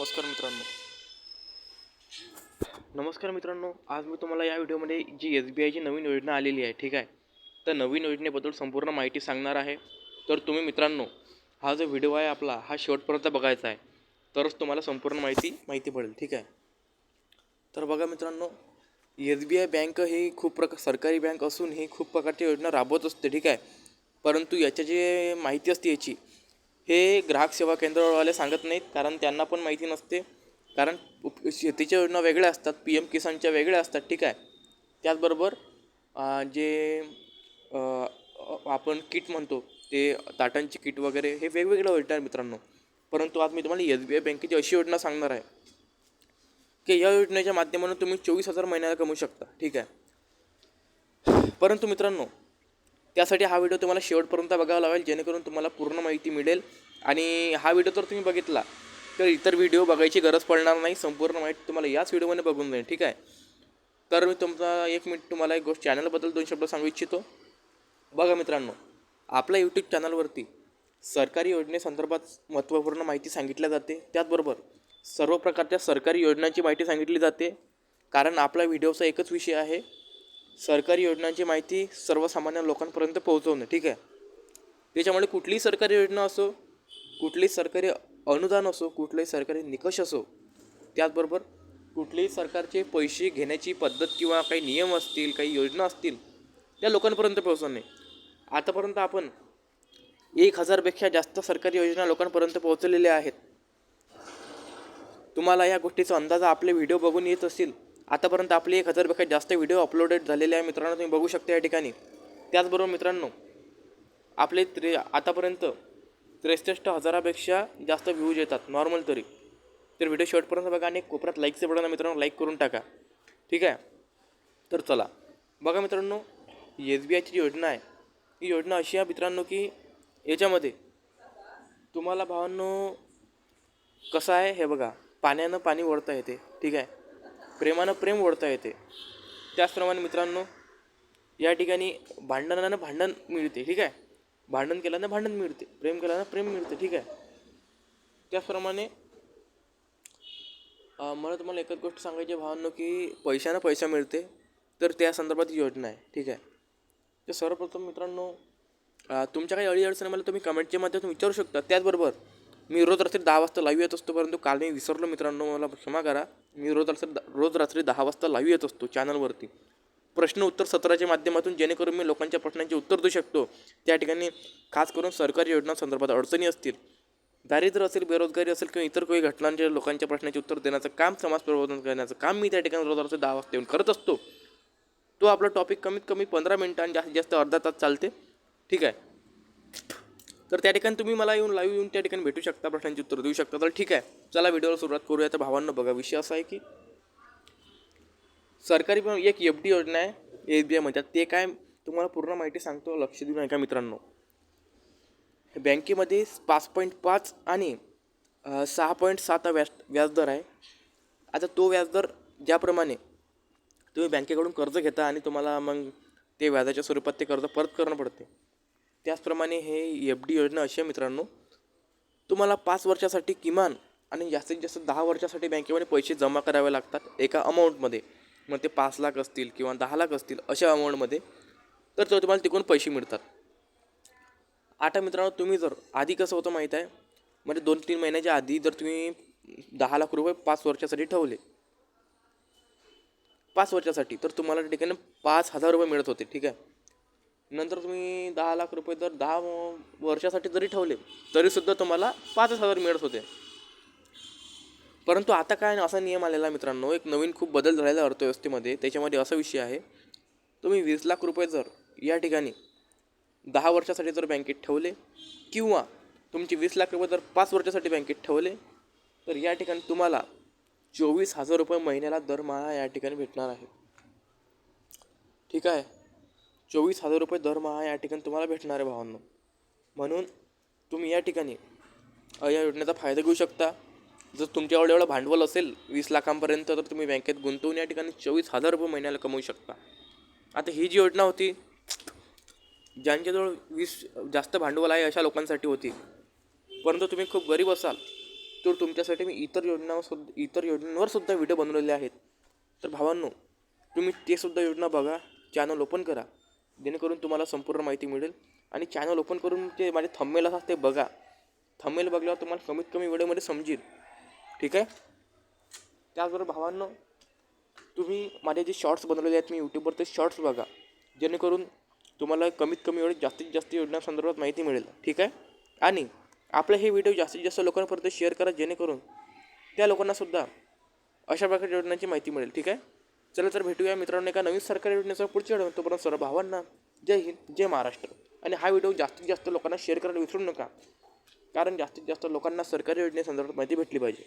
नमस्कार मित्रांनो. नमस्कार मित्रांनो आज मी तुम्हाला या व्हिडिओमध्ये जी एस बी आयची नवीन योजना आलेली आहे ठीक आहे? तर नवीन योजनेबद्दल संपूर्ण माहिती सांगणार आहे. तर तुम्ही मित्रांनो हा जो व्हिडिओ आहे आपला हा शेवटपर्यंत बघायचा आहे. तरच तुम्हाला संपूर्ण माहिती माहिती पडेल ठीक आहे? तर बघा मित्रांनो एस बी आय बँक ही खूप प्रकार सरकारी बँक असून ही खूप प्रकारची योजना राबवत असते ठीक आहे? परंतु याच्या जे माहिती असते याची हे ग्राहक सेवा केंद्रवाले सांगत नाहीत कारण त्यांना पण माहिती नसते. कारण उप- शेतीच्या योजना वेगळ्या असतात पी एम किसानच्या वेगळ्या असतात ठीक आहे. त्याचबरोबर जे आपण किट म्हणतो ते ताटांची किट वगैरे हे वेगवेगळ्या योजना आहेत मित्रांनो. परंतु आज मी तुम्हाला एस बी आय बँकेची अशी योजना सांगणार आहे की या योजनेच्या माध्यमातून तुम्ही चोवीस हजार महिन्याला कमवू शकता ठीक आहे. परंतु मित्रांनो त्यासाठी हा व्हिडिओ तुम्हाला शेवटपर्यंत बघावा लागेल जेणेकरून तुम्हाला पूर्ण माहिती मिळेल. आणि हा व्हिडिओ जर तुम्ही बघितला तर इतर व्हिडिओ बघायची गरज पडणार नाही. संपूर्ण माहिती तुम्हाला याच व्हिडिओमध्ये बघून जाईल ठीक आहे? तर मी तुमचा एक मिनिट तुम्हाला एक गोष्ट चॅनलबद्दल दोन शब्द सांगू इच्छितो. बघा मित्रांनो आपल्या यूट्यूब चॅनलवरती सरकारी योजनेसंदर्भात महत्त्वपूर्ण माहिती सांगितल्या जाते. त्याचबरोबर सर्व प्रकारच्या सरकारी योजनांची माहिती सांगितली जाते. कारण आपला व्हिडिओचा एकच विषय आहे सरकारी योजनांची माहिती सर्वसामान्य लोकांपर्यंत पोहोचवणं ठीक आहे? त्याच्यामुळे कुठलीही सरकारी योजना असो कुठलीही सरकारी अनुदान असो कुठलाही सरकारी निकष असो त्याचबरोबर कुठलेही सरकारचे पैसे घेण्याची पद्धत किंवा काही नियम असतील काही योजना असतील त्या लोकांपर्यंत पोहोचवणे. आतापर्यंत आपण एक हजारपेक्षा जास्त सरकारी योजना लोकांपर्यंत पोहोचलेल्या आहेत. तुम्हाला या गोष्टीचा अंदाज आपले व्हिडिओ बघून येत असतील. आतापर्यंत आपले एक हजारपेक्षा जास्त व्हिडिओ अपलोडेड झालेले आहे मित्रांनो तुम्ही बघू शकता या ठिकाणी. त्याचबरोबर मित्रांनो आपले त्रे आतापर्यंत त्रेसष्ट हजारापेक्षा जास्त व्ह्यूज येतात नॉर्मल तरी. तर व्हिडिओ शेवटपर्यंत बघा आणि कोपऱ्यात लाईकचे बटन मित्रांनो लाईक करून टाका. ठीक आहे? तर चला. बघा मित्रांनो एस बी आयची जी योजना आहे ही योजना अशी आहे मित्रांनो की याच्यामध्ये तुम्हाला भावांनो कसं आहे हे बघा पाण्यानं पाणी ओढता येते. ठीक आहे? प्रेमानं प्रेम ओढता येते. त्याचप्रमाणे मित्रांनो या ठिकाणी भांडणानं भांडण मिळते ठीक आहे? भांडण केल्यानं भांडण मिळते प्रेम केल्यानं प्रेम मिळते ठीक आहे? त्याचप्रमाणे मला तुम्हाला एकच गोष्ट सांगायची भावांनो की पैशानं पैसा मिळते तर त्या संदर्भात योजना आहे ठीक आहे? तर सर्वप्रथम मित्रांनो तुमच्या काही अडी अडचणी मला तुम्ही कमेंटच्या माध्यमातून विचारू शकता त्याचबरोबर मी रोज रात्री दहा वाजता लाईव्ह येत असतो परंतु काल मी विसरलो मित्रांनो मला क्षमा करा. मी रोज रात्री रोज रात्री दहा वाजता लाईव्ह येत असतो चॅनलवरती प्रश्न उत्तर सत्राच्या माध्यमातून जेणेकरून मी लोकांच्या प्रश्नांचे उत्तर देऊ शकतो. त्या ठिकाणी खास करून सरकारी योजनांसंदर्भात अडचणी असतील दारिद्र्य असेल बेरोजगारी असेल किंवा इतर काही घटनांच्या लोकांच्या प्रश्नाचे उत्तर देण्याचं काम समाज प्रबोधन करण्याचं काम मी त्या ठिकाणी रोज रात्री दहा वाजता येऊन करत असतो. तो आपला टॉपिक कमीत कमी पंधरा मिनिटं जास्तीत जास्त अर्धा तास चालते. ठीक आहे? तर त्या ठिकाणी तुम्ही मला येऊन लाईव्ह येऊन त्या ठिकाणी भेटू शकता प्रश्नांची उत्तर देऊ शकता. तर ठीक आहे. चला व्हिडिओला सुरुवात करूया. तर भावांना बघा विषय असा आहे की सरकारी पण एक एफ डी योजना आहे एस बी आय म्हणतात ते काय तुम्हाला पूर्ण माहिती सांगतो लक्ष देऊन ऐका मित्रांनो. बँकेमध्ये पाच पॉईंट पाच आणि सहा पॉईंट सात व्याज व्याजदर आहे. आता तो व्याजदर ज्याप्रमाणे तुम्ही बँकेकडून कर्ज घेता आणि तुम्हाला मग ते व्याजाच्या स्वरूपात ते कर्ज परत करणं पडते. त्याचप्रमाणे हे एफ डी योजना अशी आहे मित्रांनो. तुम्हाला पाच वर्षासाठी किमान आणि जास्तीत जास्त दहा वर्षासाठी बँकेमध्ये पैसे जमा करावे लागतात एका अमाऊंटमध्ये. मग ते पाच लाख असतील किंवा दहा लाख असतील अशा अमाऊंटमध्ये. तर तो तुम्हाला तिकडून पैसे मिळतात. आता मित्रांनो तुम्ही जर आधी कसं होतं माहीत आहे? म्हणजे दोन तीन महिन्याच्या आधी जर तुम्ही दहा लाख रुपये पाच वर्षासाठी ठेवले. पाच वर्षासाठी तर तुम्हाला त्या ठिकाणी पाच हजार रुपये मिळत होते ठीक आहे? नंतर तुम्ही दहा लाख रुपये जर दहा वर्षासाठी जरी ठेवले तरीसुद्धा तुम्हाला पाचच हजार मिळत होते. परंतु आता काय असा नियम आलेला मित्रांनो एक नवीन खूप बदल झालेला अर्थव्यवस्थेमध्ये. त्याच्यामध्ये असा विषय आहे तुम्ही वीस लाख रुपये जर या ठिकाणी दहा वर्षासाठी जर बँकेत ठेवले किंवा तुमचे वीस लाख रुपये जर पाच वर्षासाठी बँकेत ठेवले तर या ठिकाणी तुम्हाला चोवीस हजार रुपये महिन्याला दरमहा या ठिकाणी भेटणार आहे. ठीक आहे? चोवीस हजार रुपये दरमहा या ठिकाणी तुम्हाला भेटणार आहे भावांनो. म्हणून तुम्ही या ठिकाणी या योजनेचा फायदा घेऊ शकता. जर तुमच्याकडे एवढं भांडवल असेल वीस लाखांपर्यंत तर तुम्ही बँकेत गुंतवून या ठिकाणी चोवीस हजार रुपये महिन्याला कमवू शकता. आता ही जी योजना होती ज्यांच्याजवळ वीस जास्त भांडवल आहे अशा लोकांसाठी होती. परंतु तुम्ही खूप गरीब असाल तर तुमच्यासाठी मी इतर योजना सुद्धा इतर योजनांवर सुद्धा व्हिडिओ बनवलेले आहेत. तर भावांनो तुम्ही ते सुद्धा योजना बघा चॅनल ओपन करा. जेणेकरून तुम्हाला संपूर्ण माहिती मिळेल. आणि चॅनल ओपन करून ते माझे थंबेल असतात ते बघा. थंबेल बघल्यावर तुम्हाला कमीत कमी वेळेमध्ये समजेल. ठीक आहे? त्याचबरोबर भावांनो तुम्ही माझे जे शॉर्ट्स बनवलेले आहेत मी यूट्यूबवर ते शॉर्ट्स बघा. जेणेकरून तुम्हाला कमीत कमी वेळेत जास्तीत जास्त योजनासंदर्भात माहिती मिळेल. ठीक आहे? आणि आपले हे व्हिडिओ जास्तीत जास्त लोकांपर्यंत शेअर करा जेणेकरून त्या लोकांनासुद्धा अशा प्रकारच्या योजनांची माहिती मिळेल. ठीक आहे? चला तर भेटूया मित्रांनो एका नवीन सरकारी योजनेचा पुढच्या व्हिडिओ तोपर्यंत सर्व भावांना जय हिंद जय महाराष्ट्र. आणि हा व्हिडिओ जास्तीत जास्त लोकांना शेअर करायला विसरू नका. कारण जास्तीत जास्त लोकांना सरकारी योजनेसंदर्भात माहिती भेटली पाहिजे.